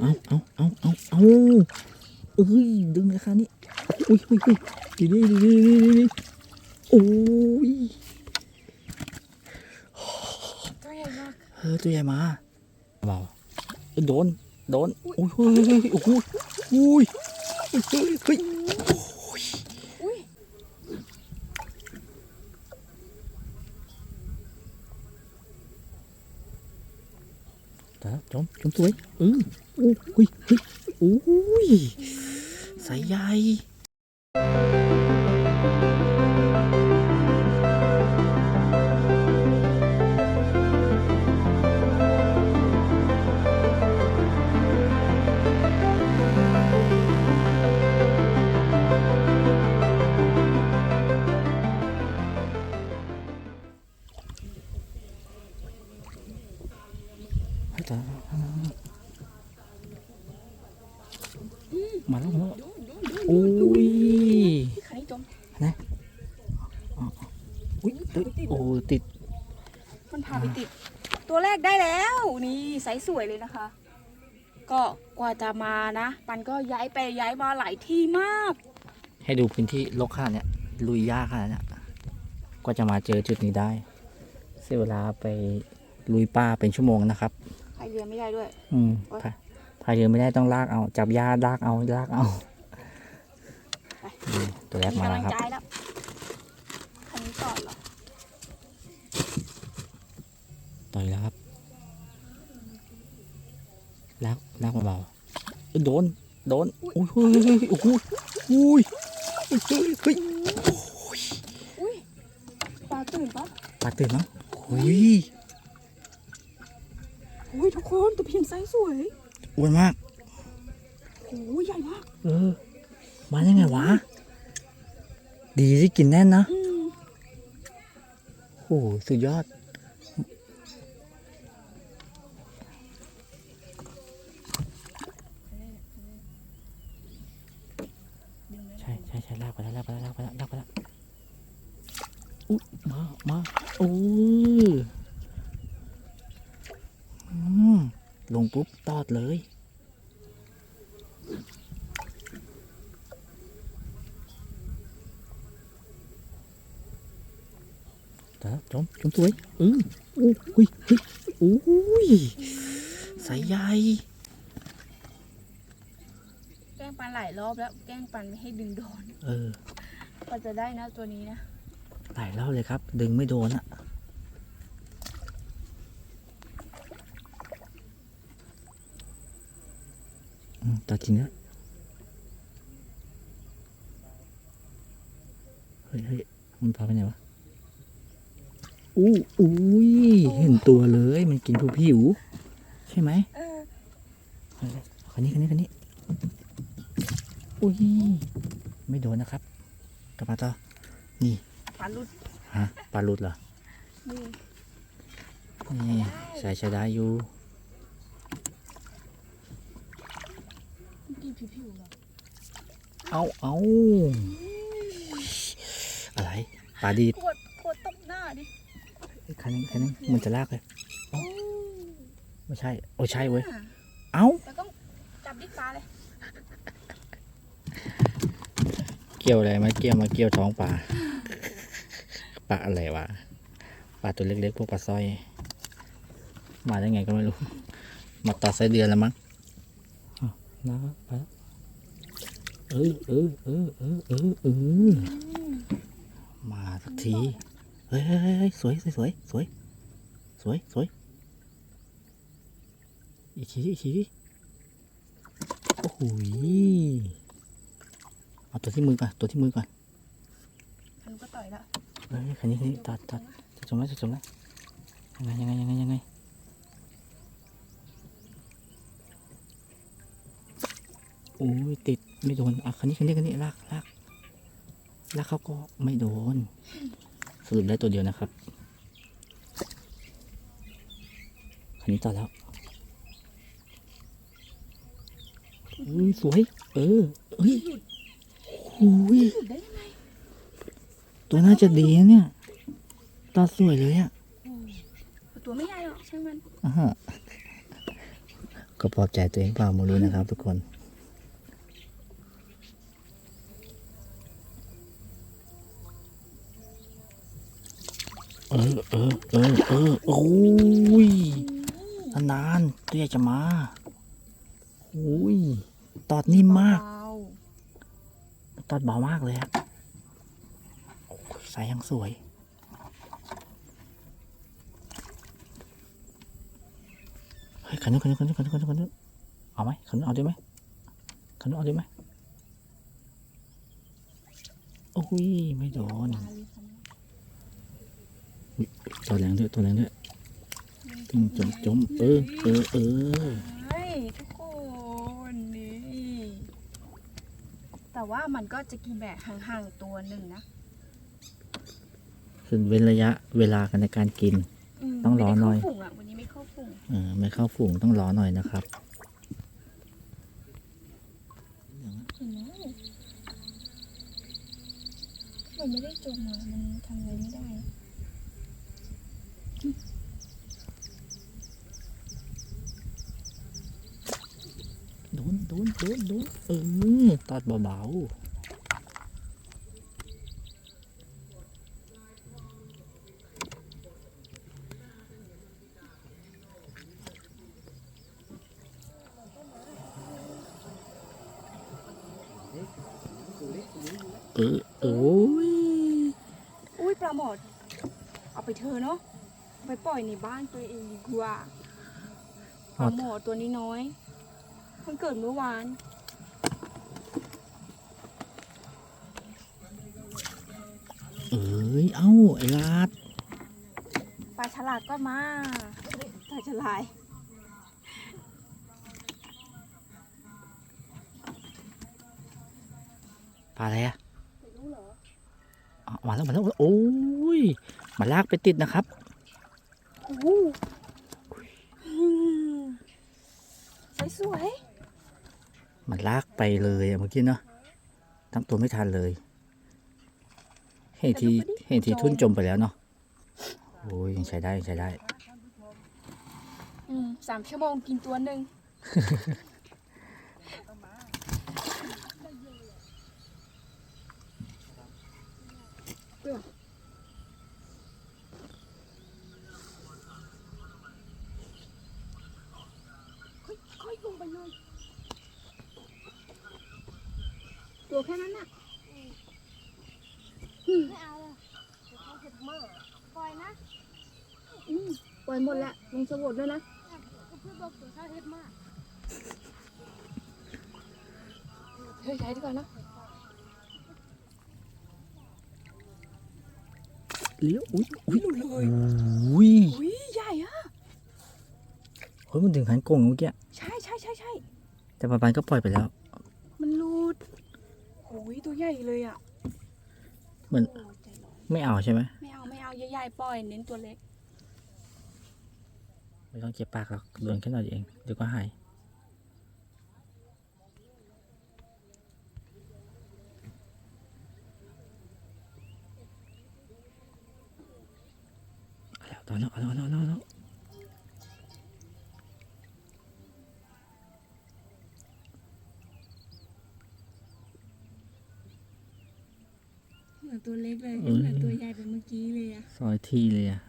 เอาเอาเอาเอาเอาเอ้ยดึงเลยค่ะนี่อุ้ยอุ้ยอุ้ยดีดีดีดีดีดีโอ้ยตัวใหญ่มากเออตัวใหญ่มาเบาโดนโดนอุ้ยอุ้ยอุ้ยอุ้ยอุ้ยอุ้ย อุ้ย ตายแล้ว จอมจอมสวยเออโอ้ยเฮ้ยอุ้ยโอ้ยสายใหญ่ มาแล้วมาแล้วโอ้ยพี่ไข่จมอุ้ยเอ้ยโอ้ติด มันพาไปติด ตัวแรกได้แล้ว นี่ไซส์สวยเลยนะคะ ก็กว่าจะมานะ ปันก็ย้ายไปย้ายมาหลายที่มาก ให้ดูพื้นที่รกขนาดเนี้ยลุยยากขนาดเนี้ยก็จะมาเจอจุดนี้ได้เสียเวลาไปลุยป่าเป็นชั่วโมงนะครับใครเรียนไม่ได้ด้วย อืม โอ๊ยพาพายเรือไม่ได้ต้องลากเอา จับยาลากเอาลากเอาไปอืมตัวแรกมีมาแล้วกำลังครับใจแล้วคันนี้ก่อนเหรอต่อยแล้วครับลากลากเบาๆเอ้ยโดนโดนอุ้ยเฮ้ยเฮ้ยโอ้โหอุ้ยเฮ้ยเฮ้ยเฮ้ยอุ้ยปลาตื่นปะปากตื่นมั้งอุ้ยอุ้ยทุกคนตัวเพียงไซส์สวย อ้วนมากโอ้ยใหญ่มาก เออ มายังไงวะ ดีที่กินแน่นนะอืมโอ้โหสุดยอด ใช่ใช่ใช่ลากไปแล้วลากไปแล้วลากไปแล้วลากไปแล้วอุ๊ยมามาโอ้ยอืมลงปุ๊บตอดเลย ตายแล้วจอมจอมสวยเออโอ้ยเฮ้ยเฮ้ยโอ้ยสายใหญ่แกล้งปันหลายรอบแล้วแกล้งปันไม่ให้ดึงโดนเออก็จะได้นะตัวนี้นะหลายรอบเลยครับ ดึงไม่โดนอะอืมตัดจริงแล้วเฮ้ยเฮ้ยมันพาไปไหนวะ อู้อุ้ยเห็นตัวเลยมันกินผู้ผิว ใช่ไหมเออเฮ้ยคันนี้คันนี้คันนี้อุ้ยไม่โดนนะครับกลับมาต่อปลาลุดฮะปลาหลุดเหรอนี่นี่ใส่ใช้ได้อยู่กินผิวๆเหรอเอาเอาอะไรปลาดีดปวดปวดตบหน้าดิ คันนึงคันนึงมันจะลากเลยโอ้ไม่ใช่ โอ้ใช่เว้ยอะเอาแล้วก็จับดิปลาเลย เกี่ยวอะไรมาเกี่ยวมาเกี่ยวท้องปลา ปลาอะไรวะ ปลาตัวเล็กๆพวกปลาสร้อย มาได้ไงก็ไม่รู้ มาต่อไส้เดือนแล้วมั้งอ้าวนะไปแล้วเออเออเออเออเออเออมาสักที เฮ้ยเฮ้ยเฮ้ยเฮ้ยสวยสวยสวยสวยสวยสวยอีกทีดิอีกทีดิโอ้โหยเอาตัวที่มือก่อนตัวที่มือก่อนมันก็ต่อยแล้วเฮ้ยคันนี้คันนี้ตัดตัดจะจมแล้วจะจมแล้วยังไงยังไงยังไงยังไงโอ้ยติดไม่โดนอะคันนี้คันนี้คันนี้ลากลากลากเขาก็ไม่โดน สรุปได้ตัวเดียวนะครับคันนี้ต่อแล้วอุ้ยสวย เออเฮ้ยโอ้ยหยุดได้ยังไงตัวน่าจะดีนะเนี่ย ตาสวยเลยอะตัวไม่ใหญ่หรอกช่างมันอ่าฮะก็ปลอบใจตัวเองเปล่าไม่รู้นะครับทุกคน เออเออเออเออโอ้ยนานๆตัวใหญ่จะมาโอ้ยตอดนิ่มมากเบาตอดเบามากเลยอะโอ้ยสายยังสวยเฮ้ยขันนู้นขันนู้นขันนู้นขันนู้นขันนู้นขันนู้นเอาไหมขันนู้นเอาได้ไหมขันนู้นเอาได้ไหมโอ้ยไม่โดนๆมาเลยค่ะ ตัวแรงด้วยตัวแรงด้วยจมจมจมเออเออเออเฮ้ยทุกคนนี่แต่ว่ามันก็จะกินแบบห่างๆตัวหนึ่งนะคือเว้นระยะเวลากันในการกิน มต้องรอหน่อย ไม่ได้เข้าฝุ่งอะวันนี้ไม่เข้าฝุ่งเออไม่เข้าฝูงต้องรอหน่อยนะครับ เห็นไหมมันไม่ได้จมอะมันทำอะไรไม่ได้ โดน โดนโดนโดเออตอดเบาๆเออโอ้ยอุ้ยปลาหมด เอาไปเธอะเนาะเอาไปปล่อยในบ้านตัวเองดีกว่าปลาหมดตัวนี้น้อย พิ่งเกิดเมื่อวาน เอ้ย เอ้า ไอ้ลาดปลาฉลาดก็มาปลาฉลายปลาอะไรอะอ๋อมาแล้วมาแล้ว โอ้ย มาลากไปติดนะครับ โอ้โหสวยสวย มันลาก ไปเลยอะเมื่อกี้เนาะตั้งตัวไม่ทันเลยเห็นทีเห็นทีทุ่นจมไปแล้วเนาะโอ้ยยังใช้ได้ยังใช้ได้ อืมสามชั่วโมงกินตัวหนึ่งค่อยๆลงไปเลย ตัวแค่นั้นน่ะ ไม่เอาอะเดี๋ยวเขาเห็ดเมื่อปล่ อยนะอืมปล่อยหมดละลงสวดด้วยนะก็เพื่อบอกเดี๋ยวเขาเห็ดมากเฮ้ยใช้ดีกว่านะเลี้ยวอุ้ยอุ้ยหลุดเลยอุ้ยอุ้ยใหญ่อะเฮ้ยมันถึงหันกงเมื่อกี้ใช่ใช่ใช่ใช่แต่ปลาปันก็ปล่อยไปแล้ว มันหลุดโอ้ยตัวใหญ่เลยอะเหมือนโอ้ใจร้อนไม่เอาใช่ไหมไม่เอาวใหญ่ๆปล่อยเน้นตัวเล็ก ไม่ต้องเจ็บปากหรอกโดนแค่หน่อยเองเดี๋ยวก็หาย เอาแล้วตอนแล้วเอาแล้วเอาแล้วเอาแล้ว เหมือนตัวเล็กเลยไม่เหมือนตัวใหญ่เป็นเมื่อกี้เลยอะซอยที่เลยอะ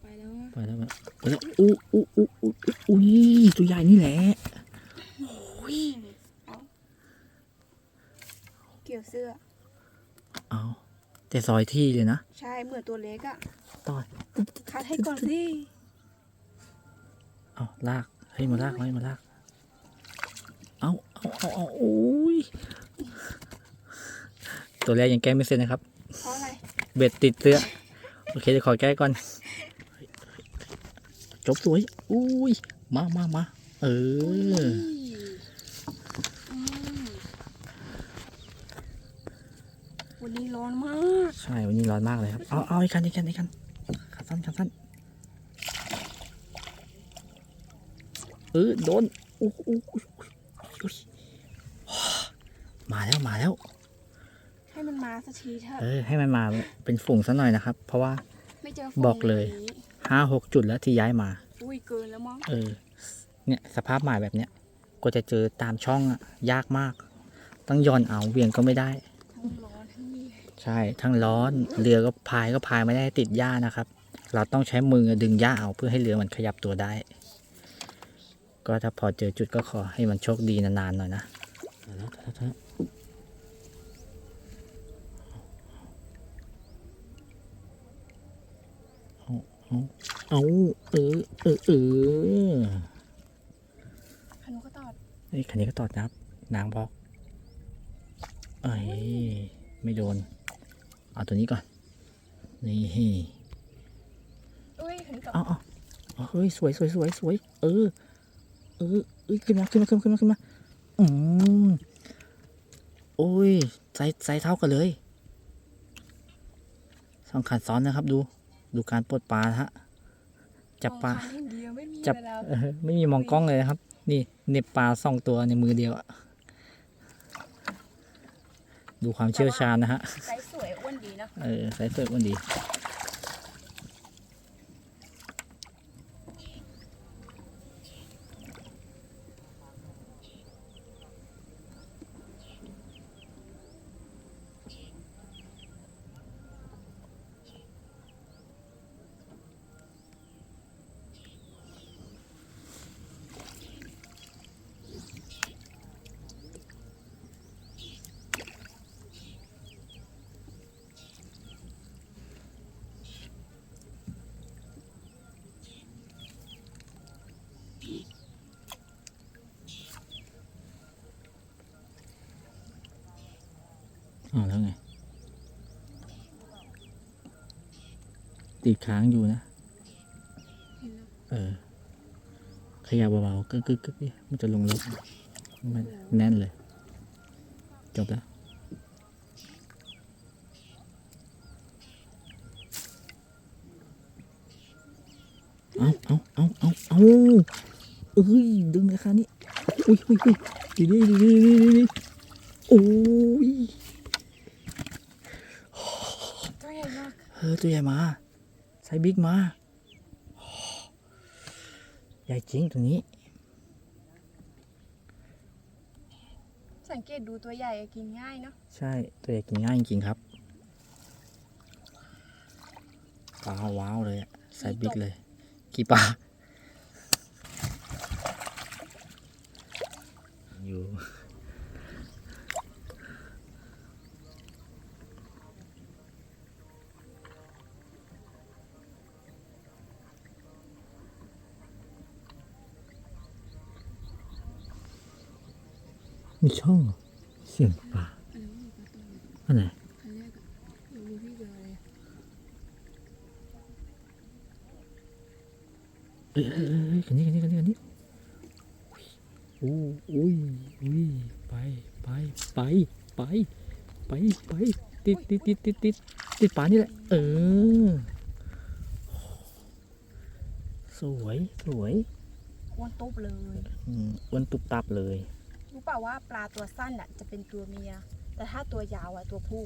ไปแล้วอะไปแล้วไปแล้วอู้อู้อู้อู้อุ้ยตัวใหญ่นี่แหละเกี่ยวเสื้อ เอาแต่ซอยที่เลยนะใช่เหมือนตัวเล็กอะต่อยคัดให้ก่อนสิเอาลากเฮ้ยมาลากไว้มาลากเอาเอาเอาเอาโอ้ย ตัวแรกยังแก้ไม่เสร็จนะครับ เพราะอะไรเบ็ดติดเสื้อ โอเคเดี๋ยวขอแก้ก่อน จบสวย อุ้ย มามามาเออ อืมวันนี้ร้อนมากใช่ วันนี้ร้อนมากเลยครับ เอาเอาอีกคันอีกคันอีกคันขาสั้นขาสั้นเออโดนอู้อู้อู้อู้มาแล้ว มาแล้ว ให้มันมาสักทีเถอะ เออให้มันมาเป็นฝูงซะหน่อยนะครับ เพราะว่า ไม่เจอบอกเลย นี้ห้าหกจุดแล้วที่ย้ายมา อุ้ยเกินแล้วมั้ง เออ เนี่ยสภาพหมายแบบเนี้ยก็จะเจอตามช่องอะยากมาก ต้องย่อนเอาเวียงก็ไม่ได้ ทั้งร้อนทั้งนี่ใช่ ทั้งร้อน เรือก็พายก็พายไม่ได้ติดหญ้านะครับ เราต้องใช้มือดึงหญ้าเอาเพื่อให้เรือมันขยับตัวได้ ก็ถ้าพอเจอจุดก็ขอให้มันโชคดีนานๆหน่อยนะแล้วแล้วเอา เอาเอาเออเออเออคันนู้นก็ตอดไอ้ยคันนี้ก็ตอดนะครับ นางบอกเอ้ยไม่โดน เอาตัวนี้ก่อน นี่อุ้ยคันนี้ก็เอาเอาเอาเฮ้ยสวยสวยสวยสวยเออ เออเอ้ยขึ้นมาขึ้นมาขึ้นมาขึ้นมาขึ้นมาอืมโอ้ยใจใจเท่ากันเลยสองขันซ้อนนะครับดู ดูการปลดปลานะฮะจับปลามองคันเดียวไม่มีจับเวลาเออไม่มีมองกล้องเลยนะครับ นี่เหน็บปลาสองตัวในมือเดียวอะดูความเชี่ยวชาญนะฮะไซส์สวยอ้วนดีเนาะเออสายเฟิร์มันดี อ๋อแล้วไง ติดค้างอยู่นะ เออ ขยับเบาๆกึกกึกกึกมันจะลงลึกมันแน่นเลย จบแล้วเอาเอาเอาเอาเอาเอ้ย ดึงราคานี้ อุ้ยอุ้ยอุ้ยดีดีดีดีดีดีโอ้ย ตัวใหญ่มาก เออตัวใหญ่มาไซส์บิ๊กมาใหญ่จริงตัวนี้ สังเกตดูตัวใหญ่กินง่ายเนาะใช่ตัวใหญ่กินง่ายจริงๆครับปลาว้าวเลยอะไซส์บิ๊กเลย กี่ปลา อยู่ มีช่องเสียงปลาอันไหนคันแรกอะยังมีพี่เดียวเลยเอ้ยเอ้ยเอ้ยเอ้ยกันนี้กันนี้กันนี้กันนี้โอ้อุ้ยอุ้ยไปไปไปไปไปไปติดติดติดติดติดติดป่านี่แหละ เออ สวย สวยอ้วนตุบเลยอืมอ้วนตุบตับเลย รู้เปล่าว่าปลาตัวสั้นอะจะเป็นตัวเมีย แต่ถ้าตัวยาวอะตัวผู้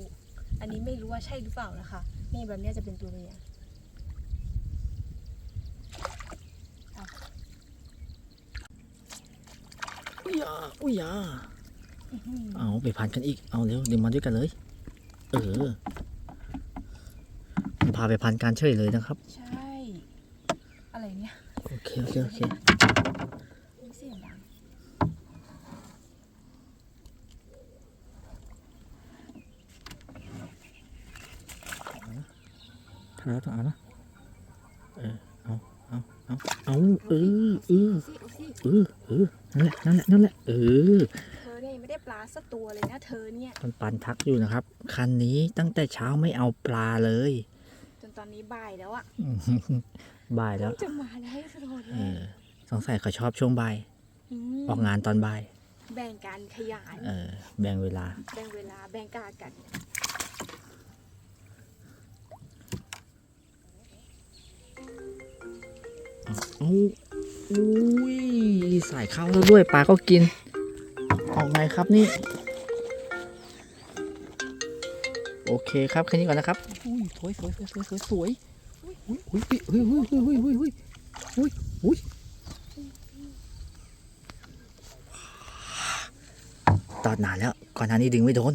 อันนี้ไม่รู้ว่าใช่หรือเปล่านะคะ นี่แบบเนี้ยจะเป็นตัวเมียอุ้ยอะอุ้ยอะเอาไปพันกันอีก เอาเร็วเดี๋ยวมาด้วยกันเลย เออมันพาไปพันการเฉยเลยนะครับ ใช่ อะไรเนี่ย โอเค โอเค โอเค มีเสียงดัง ถ้าแล้วต้องเอานะเออ เอาเอาเอาเอาเออเออสิเอาสิเออเออนั่นแหละนั่นแหละนั่นแหละเออเธอเนี่ยยังไม่ได้ปลาสักตัวเลยนะเธอเนี่ยมันปันทักอยู่นะครับ คันนี้ตั้งแต่เช้าไม่เอาปลาเลย จนตอนนี้บ่ายแล้วอะบ่ายแล้วจะมาได้ตลอดเลเอยอสงสัยเขาชอบช่วงบ่ายมออกงานตอนบ่าย แบ่งการขยายเออ แบ่งเวลา แบ่งเวลาแบ่งกากันเอา อุ้ยส่ข้าวแล้วด้วยปลาก็กิน ออกไงครับนี่ โอเคครับแค่นี้ก่อนนะครับอุ้ยสวยสวยสวยสวยสวยสวยอุ้ยอุ้ยอุ้ยอุ้ยอุ้ยอุ้ยอุ้ยอุ้ยอุ้ยตอดนานแล้วก่อนหน้านี้ดึงไม่โดน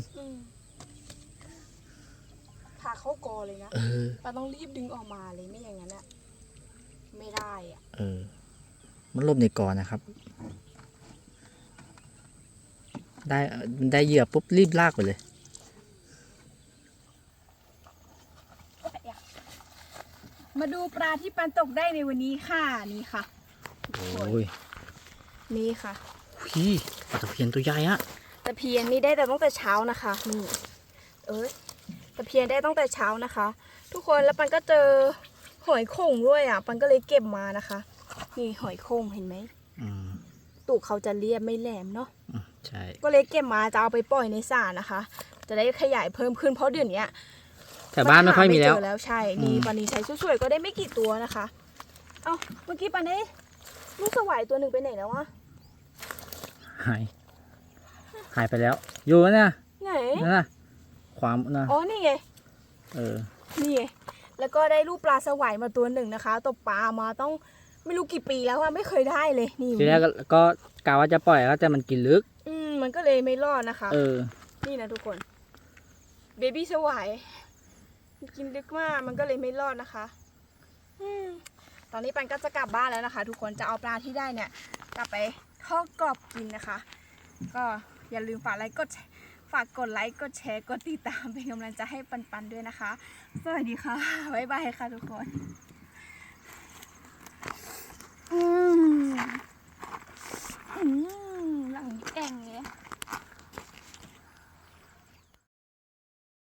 พาเข้ากอเลยนะปลาต้องรีบดึงออกมาเลยไม่อย่างนั้นอะไม่ได้อะ มันหลบในกอนะครับ ได้เอ่อได้เหยื่อปุ๊บรีบลากไปเลยมาดูปลาที่ปันตกได้ในวันนี้ค่ะนี่ค่ะโอ้ยนี่ค่ะพี่ปลาตะเพียนตัวใหญ่อะตะเพียนนี่ได้แต่ตั้งแต่เช้านะคะนี่เอ้ยตะเพียนได้ตั้งแต่เช้านะคะ ทุกคนแล้วปันก็เจอหอยโข่งด้วยอะ ปันก็เลยเก็บมานะคะ นี่หอยโข่งเห็นไหมอืมตูกเขาจะเรียบไม่แหลมเนาะอืมใช่ก็เลยเก็บมาจะเอาไปปล่อยในสระนะคะ จะได้ขยายเพิ่มขึ้นเพราะเดี๋ยวนี้แต่บ้านไม่ค่อยมีแล้วเจอแล้วใช่นี่อืมปันนี้ใช้สวยๆก็ได้ไม่กี่ตัวนะคะ เอ้าเมื่อกี้ปันได้ลูกสวายตัวหนึ่งไปไหนแล้ววะหายหายไปแล้ว อยู่นะไหนนั่นนะความนะอ๋อนี่ไงเออนี่ไงแล้วก็ได้ลูกปลาสวายมาตัวหนึ่งนะคะตกปลามาต้อง ไม่รู้กี่ปีแล้วอะไม่เคยได้เลยนี่ทีแรกก็ก็กะว่าจะปล่อยแล้วแต่มันกินลึก อืมมันก็เลยไม่รอดนะคะ เออ นี่นะทุกคนเบบี้สวายกินลึกมากมันก็เลยไม่รอดนะคะอืมตอนนี้ปันก็จะกลับบ้านแล้วนะคะ ทุกคนจะเอาปลาที่ได้เนี่ย กลับไปทอดกรอบกินนะคะ ก็อย่าลืมฝากไลค์กดแชร์ฝากกดไลค์กดแชร์กดติดตามเป็นกำลังใจให้ปันปันๆด้วยนะคะ สวัสดีค่ะบ๊ายบายค่ะทุกคน อืมอืมหลังแก่งเลย